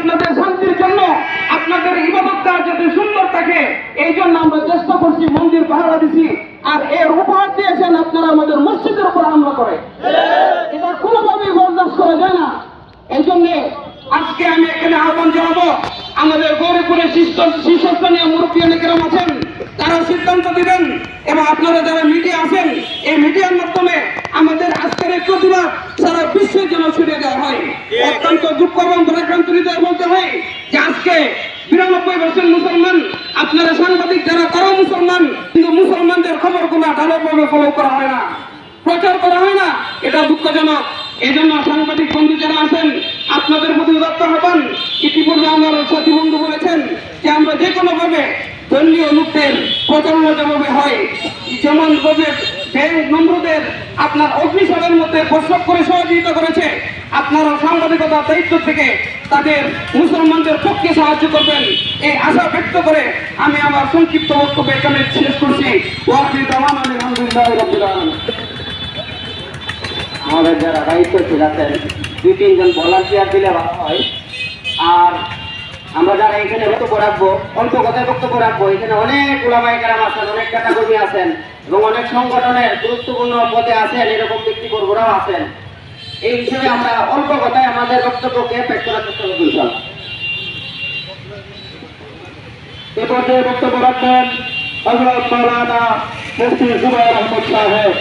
আপনাদের শান্তির জন্য, আপনাদের ইবাদত কাজ যাতে সুন্দর থাকে, এই জন্য আমরা চেষ্টা করছি মন্দির পাহারা দিছি। আর এর উপহার দিয়েছেন আপনারা আমাদের মসজিদের উপর হামলা করে। এটা কোনোভাবেই বরদাস্ত করা যায় না। এই জন্যে আজকে আমি এখানে আহ্বান জানাব, আমাদের গৌরীপুরের শীর্ষস্থানীয় মুরব্বী অনেকেরাম আছেন, তারা সিদ্ধান্ত দিবেন, এবং আপনারা যারা মিডিয়া আছেন, এই মিডিয়ার মাধ্যমে আমাদের আজকের এই প্রতিবাদ সারা বিশ্বের জন্য ছড়িয়ে দেওয়া হয়। অত্যন্ত হৃদয় যে আজকে বিরানব্বই পার্সেন্ট মুসলমান, আপনারা সাংবাদিক যারা, তারাও মুসলমান, কিন্তু মুসলমানদের খবরগুলো ঢালাভাবে ফলো করা হয় না। প্রচার করা হয় না। এটা দুঃখজনক। এই জন্য সাংবাদিক বন্ধু যারা আছেন, আপনাদের প্রতি উদাত্ত হবেন ইতিপূর্বে আমার সাথী বন্ধু বলেছেন যে আমরা যে কোনো ভাবে ধর্মীয় লোকদের প্রচারণা যেভাবে হয়, যেমন ভাবে নম্রদের আপনার অগ্নিশালের মধ্যে প্রস্তাব করে সহযোগিতা করেছে, আপনারা সাংবাদিকতার দায়িত্ব থেকে তাদের মুসলমানদের পক্ষে সাহায্য করবেন। এই আশা ব্যক্ত করে আমি আমার সংক্ষিপ্ত বক্তব্য এখানে শেষ করছি। আমাদের যারা দায়িত্বশীল আছেন, দুই, তিনজন ভলান্টিয়ার দিলে ভালো হয়। আর আমরা যারা এখানে বক্তব্য রাখব অল্প কথায় বক্তব্য রাখব, এখানে অনেক ওলামাই কেরাম আছেন, অনেক ক্যাটাগরি আছেন এবং অনেক সংগঠনের গুরুত্বপূর্ণ পদে আছেন, এরকম ব্যক্তিবর্গরাও আছেন। এই হিসেবে আমরা অল্প কথায় আমাদের বক্তব্যকে পেট করার চেষ্টা করব এ পর্যায়ে বক্তব্য রাখবেন মুফতি জুবাইর আহমদ সাহেব।